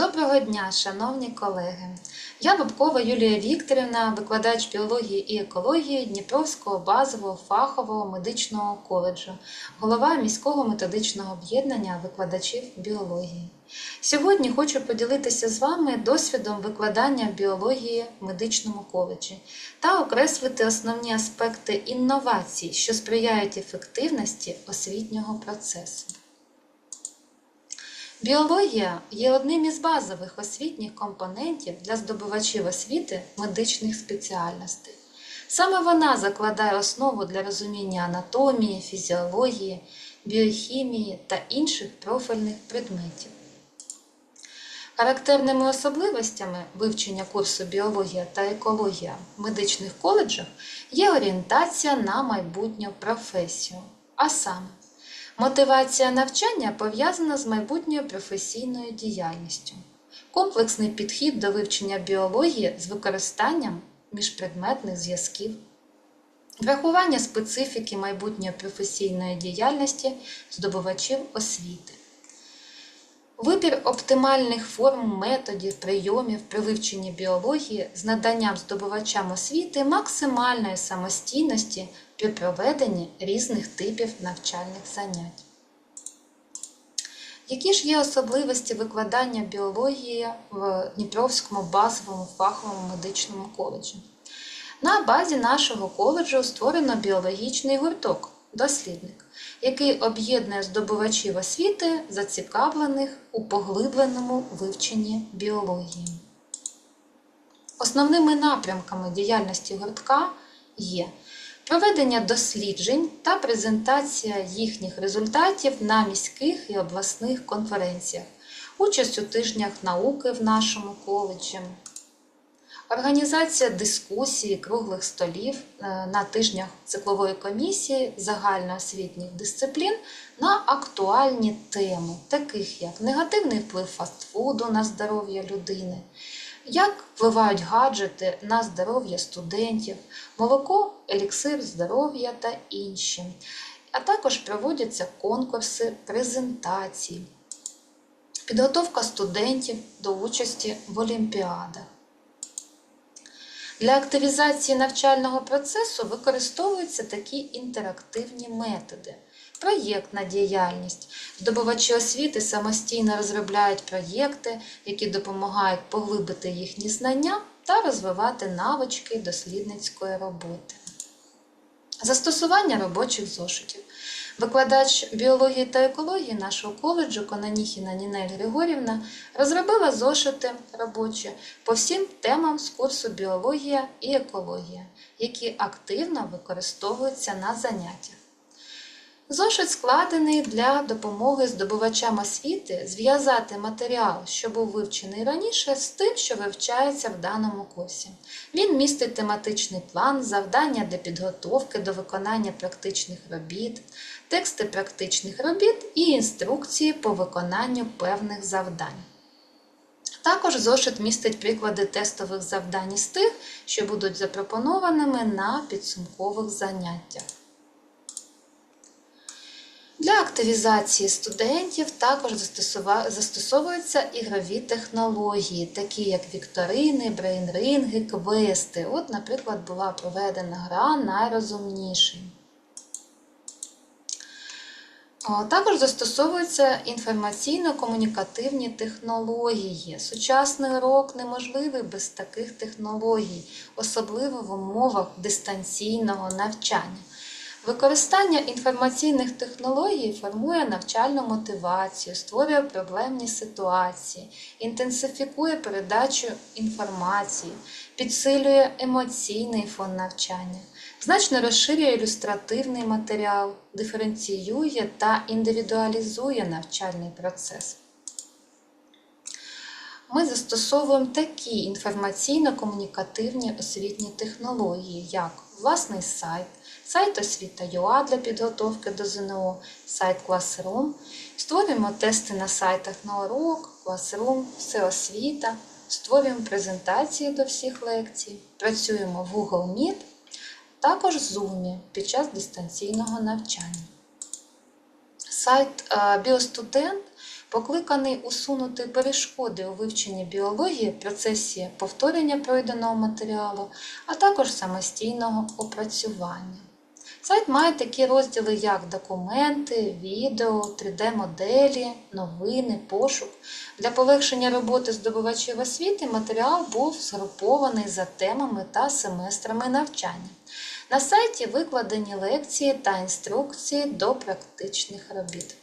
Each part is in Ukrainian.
Доброго дня, шановні колеги! Я Бабкова Юлія Вікторівна, викладач біології і екології Дніпровського базового фахового медичного коледжу, голова міського методичного об'єднання викладачів біології. Сьогодні хочу поділитися з вами досвідом викладання біології в медичному коледжі та окреслити основні аспекти інновацій, що сприяють ефективності освітнього процесу. Біологія є одним із базових освітніх компонентів для здобувачів освіти медичних спеціальностей. Саме вона закладає основу для розуміння анатомії, фізіології, біохімії та інших профільних предметів. Характерними особливостями вивчення курсу біологія та екологія в медичних коледжах є орієнтація на майбутню професію, а саме Мотивація навчання пов'язана з майбутньою професійною діяльністю, комплексний підхід до вивчення біології з використанням міжпредметних зв'язків, врахування специфіки майбутньої професійної діяльності здобувачів освіти, вибір оптимальних форм, методів, прийомів при вивченні біології з наданням здобувачам освіти максимальної самостійності при проведенні різних типів навчальних занять. Які ж є особливості викладання біології в Дніпровському базовому фаховому медичному коледжі? На базі нашого коледжу створено біологічний гурток, дослідник, який об'єднує здобувачів освіти, зацікавлених у поглибленому вивченні біології. Основними напрямками діяльності гуртка є проведення досліджень та презентація їхніх результатів на міських і обласних конференціях, участь у тижнях науки в нашому коледжі, організація дискусій, круглих столів е, на тижнях циклової комісії загальноосвітніх дисциплін на актуальні теми, таких як негативний вплив фастфуду на здоров'я людини. Як впливають гаджети на здоров'я студентів, молоко, еліксир здоров'я та інші. А також проводяться конкурси, презентації, підготовка студентів до участі в олімпіадах. Для активізації навчального процесу використовуються такі інтерактивні методи. Проєктна діяльність. Здобувачі освіти самостійно розробляють проєкти, які допомагають поглибити їхні знання та розвивати навички дослідницької роботи. Застосування робочих зошитів. Викладач біології та екології нашого коледжу Конаніхіна Нінель Григорівна розробила зошити робочі по всім темам з курсу біологія і екологія, які активно використовуються на заняттях. Зошит складений для допомоги здобувачам освіти зв'язати матеріал, що був вивчений раніше, з тим, що вивчається в даному курсі. Він містить тематичний план, завдання для підготовки до виконання практичних робіт, тексти практичних робіт і інструкції по виконанню певних завдань. Також зошит містить приклади тестових завдань із тих, що будуть запропонованими на підсумкових заняттях. Для активізації студентів також застосовуються ігрові технології, такі як вікторини, брейнринги, квести. От, наприклад, була проведена гра найрозумніший. Також застосовуються інформаційно-комунікативні технології. Сучасний урок неможливий без таких технологій, особливо в умовах дистанційного навчання. Використання інформаційних технологій формує навчальну мотивацію, створює проблемні ситуації, інтенсифікує передачу інформації, підсилює емоційний фон навчання, значно розширює ілюстративний матеріал, диференціює та індивідуалізує навчальний процес. Ми застосовуємо такі інформаційно-комунікативні освітні технології, як власний сайт сайт освіта.ua для підготовки до ЗНО, сайт Classroom. Створюємо тести на сайтах на урок, Classroom, Всеосвіта, створюємо презентації до всіх лекцій, працюємо в Google Meet, також в Zoom під час дистанційного навчання. Сайт Біостудент покликаний усунути перешкоди у вивченні біології в процесі повторення пройденого матеріалу, а також самостійного опрацювання. Сайт має такі розділи, як документи, відео, 3D-моделі, новини, пошук. Для полегшення роботи здобувачів освіти матеріал був згрупований за темами та семестрами навчання. На сайті викладені лекції та інструкції до практичних робіт.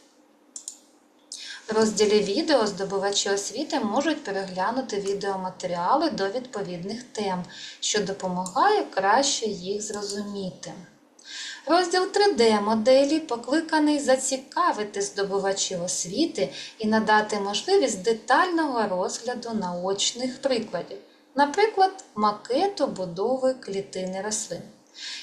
В розділі відео здобувачі освіти можуть переглянути відеоматеріали до відповідних тем, що допомагає краще їх зрозуміти. Розділ 3D-моделі покликаний зацікавити здобувачів освіти і надати можливість детального розгляду наочних прикладів, наприклад, макету будови клітини рослин.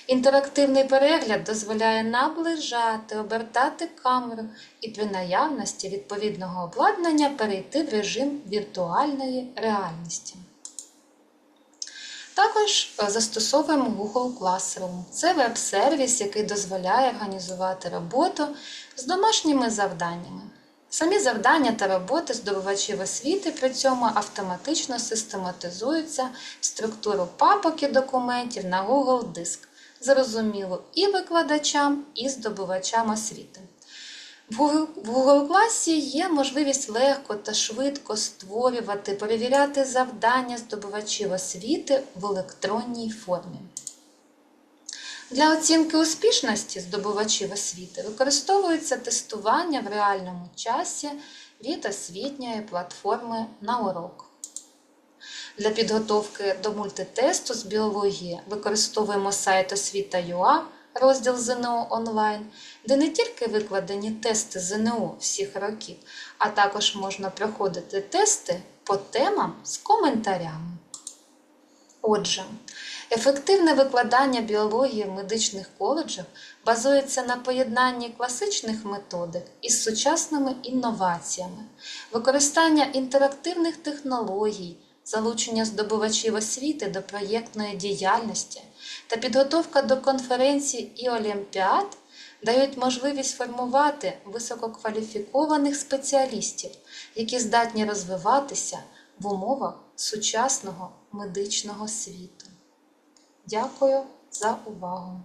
Інтерактивний перегляд дозволяє наближати, обертати камеру і при наявності відповідного обладнання перейти в режим віртуальної реальності. Також е, застосовуємо Google Classroom. Це веб-сервіс, який дозволяє організувати роботу з домашніми завданнями. Самі завдання та роботи здобувачів освіти при цьому автоматично систематизуються в структуру папок і документів на Google Диск, зрозуміло і викладачам, і здобувачам освіти. В Google, класі є можливість легко та швидко створювати, перевіряти завдання здобувачів освіти в електронній формі. Для оцінки успішності здобувачів освіти використовується тестування в реальному часі від освітньої платформи на урок. Для підготовки до мультитесту з біології використовуємо сайт освіта.ua, розділ ЗНО онлайн, де не тільки викладені тести ЗНО всіх років, а також можна проходити тести по темам з коментарями. Отже, ефективне викладання біології в медичних коледжах базується на поєднанні класичних методик із сучасними інноваціями, використання інтерактивних технологій, залучення здобувачів освіти до проєктної діяльності та підготовка до конференцій і олімпіад дають можливість формувати висококваліфікованих спеціалістів, які здатні розвиватися в умовах сучасного медичного світу. Дякую за увагу!